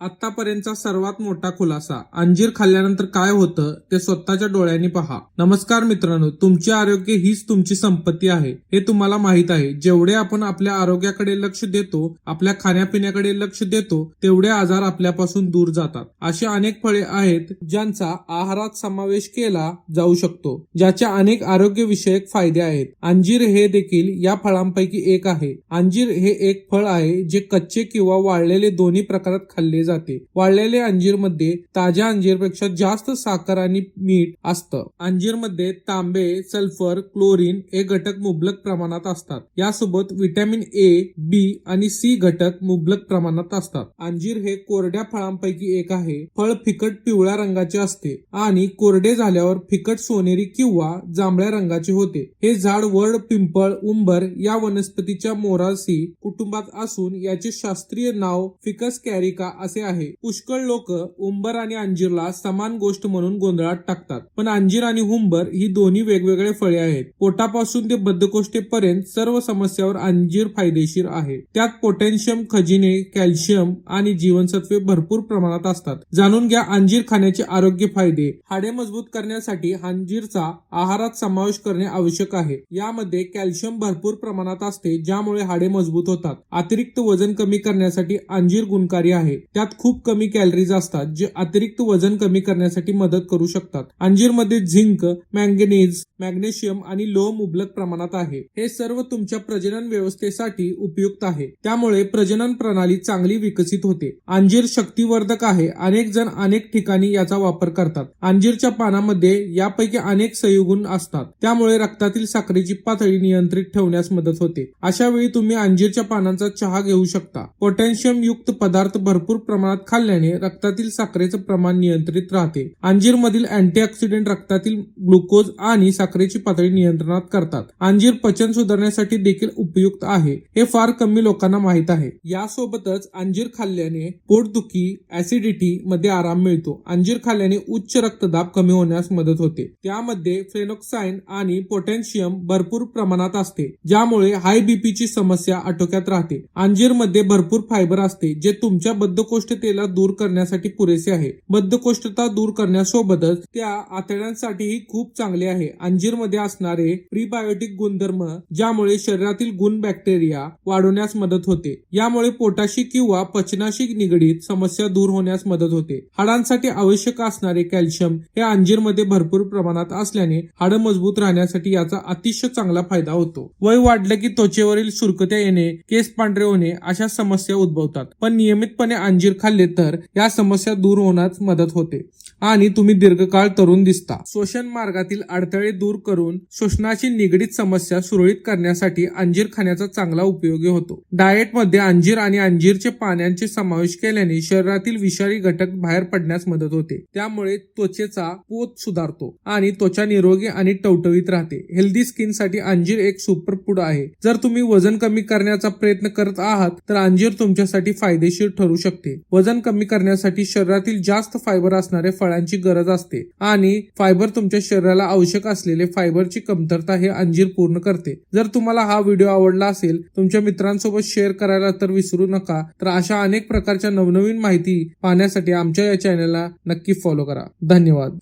आतापर्यंतचा सर्वात मोठा खुलासा. अंजीर खाल्ल्यानंतर काय होतं ते स्वतःच्या डोळ्यांनी पहा. नमस्कार मित्रांनो तुमचे आरोग्य हीच तुमची संपत्ती आहे हे तुम्हाला माहीत आहे. जेवढे आपण आपल्या आरोग्याकडे लक्ष देतो आपल्या खाण्यापिण्याकडे लक्ष देतो तेवढे आजार आपल्यापासून दूर जातात. अशी अनेक फळे आहेत ज्यांचा आहारात समावेश केला जाऊ शकतो ज्याचे अनेक आरोग्य विषयक फायदे आहेत. अंजीर हे देखील या फळांपैकी एक आहे. अंजीर हे एक फळ आहे जे कच्चे किंवा वाळलेले दोन्ही प्रकारात खाल्ले जाते. वाळलेले अंजीरमध्ये ताज्या अंजीरपेक्षा जास्त साखर आणि मीठ असतं. अंजीरमध्ये तांबे सल्फर क्लोरीन हे घटक मुबलक प्रमाणात असतात. यासोबत विटॅमिन ए बी आणि सी घटक मुबलक प्रमाणात असतात. अंजीर हे कोरड्या फळांपैकी एक आहे. फळ फिकट पिवळ्या रंगाचे असते आणि कोरडे झाल्यावर फिकट सोनेरी किंवा जांभळ्या रंगाचे होते. हे झाड वड पिंपळ उंबर या वनस्पतीच्या मोरासी कुटुंबात असून याचे शास्त्रीय नाव फिकस कॅरिका असे आहे. पुष्कळ लोक उंबर आणि अंजीरला समान गोष्ट म्हणून गोंधळात टाकतात. पण अंजीर आणि हुंबर ही दोन्ही वेगवेगळे फळे आहेत. पोटापासून ते बद्धकोष्ठेपर्यंत सर्व समस्यावर अंजीर फायदेशीर आहे. त्यात पोटॅशियम खजिने कॅल्शियम आणि जीवनसत्वे भरपूर प्रमाणात असतात. जाणून घ्या अंजीर खाण्याचे आरोग्य फायदे. हाडे मजबूत करण्यासाठी अंजीरचा आहारात समावेश करणे आवश्यक आहे. यामध्ये कॅल्शियम भरपूर प्रमाणात असते ज्यामुळे हाडे मजबूत होतात. अतिरिक्त वजन कमी करण्यासाठी अंजीर गुणकारी आहे. त्यात खूप कमी कॅलरीज असतात जे अतिरिक्त वजन कमी करण्यासाठी मदत करू शकतात. अंजीरमध्ये झिंक मॅंगनीज मॅग्नेशियम आणि लोह मुबलक प्रमाणात आहे. हे सर्व तुमच्या प्रजनन व्यवस्थेसाठी उपयुक्त आहे. त्यामुळे प्रजनन प्रणाली चांगली विकसित होते. अंजीर शक्तिवर्धक आहे. अनेक जण अनेक ठिकाणी याचा वापर करतात. अंजीरच्या पानामध्ये यापैकी अनेक संयुगुण असतात. त्यामुळे रक्तातील साखरेची पातळी नियंत्रित ठेवण्यास मदत होते. अशा वेळी तुम्ही अंजीरच्या पानांचा चहा घेऊ शकता. पोटॅशियम युक्त पदार्थ भरपूर प्रमाणात खाल्ल्याने रक्तातील साखरेचं प्रमाण नियंत्रित राहते. अंजीर मधील अँटीऑक्सिडेंट रक्तातील ग्लुकोज आणि साखरेची पातळी नियंत्रणात करतात. अंजीर पचन सुधारण्यासाठी देखील उपयुक्त आहे. हे फार कमी लोकांना माहीत आहे. यासोबतच अंजीर खाल्ल्याने पोटदुखी ऍसिडिटी मध्ये आराम मिळतो. अंजीर खाल्ल्याने उच्च रक्तदाब कमी होण्यास मदत होते. त्यामध्ये फ्लेनोक्साईन आणि पोटॅशियम भरपूर प्रमाणात असते ज्यामुळे हाय बीपीची समस्या आटोक्यात राहते. अंजीरमध्ये भरपूर फायबर असते जे तुमच्या बद्धकोष्ठतेला दूर करण्यासाठी पुरेसे आहे. बद्धकोष्ठता दूर करण्यासोबतच त्या आतड्यांसाठीही खूप चांगले आहे. अंजीरमध्ये असणारे प्रीबायोटिक गुणधर्म ज्यामुळे शरीरातील गुण बॅक्टेरिया वाढवण्यास मदत होते. यामुळे पोटाशी किंवा पचनाशी निगडीत समस्या दूर होण्यास मदत होते. हाडांसाठी आवश्यक असणारे कॅल्शियम हे अंजीरमध्ये भरपूर प्रमाणात असल्याने हाड मजबूत राहण्यासाठी याचा अतिशय चांगला फायदा होतो. वय वाढलं की त्वचेवरील सुरकत्या येणे केस पांढरे होणे अशा समस्या उद्भवतात. पण नियमितपणे अंजीर खाल्ले तर या समस्या दूर होण्यास मदत होते. आणि तुम्ही दीर्घकाळ तरुण दिसता. शोषण मार्गातील अडथळे दूर करून शोषणाची निगडीत समस्या सुरळीत करण्यासाठी अंजीर खाण्याचा चांगला उपयोगी होतो. डाएटमध्ये अंजीर आणि अंजीरचे पाण्यांचे समावेश केल्याने शरीरातील विषारी घटक बाहेर पडण्यास मदत होते. त्यामुळे त्वचेचा पोत सुधारतो आणि त्वचा निरोगी आणि टवटवीत राहते. हेल्दी स्किनसाठी अंजीर एक सुपर फूड आहे. जर तुम्ही वजन कमी करण्याचा प्रयत्न करत आहात तर अंजीर तुमच्यासाठी फायदेशीर ठरू शकते. वजन कमी करण्यासाठी शरीरातील जास्त फायबर असणारे फळांची गरज असते. आणि फायबर तुमच्या शरीराला आवश्यक असलेले फायबरची कमतरता हे अंजीर पूर्ण करते. जर तुम्हाला हा व्हिडिओ आवडला असेल तुमच्या मित्रांसोबत शेअर करायला तर विसरू नका. तर अशा अनेक प्रकारच्या नवनवीन माहिती पाहण्यासाठी आमच्या या चॅनलला नक्की फॉलो करा. धन्यवाद.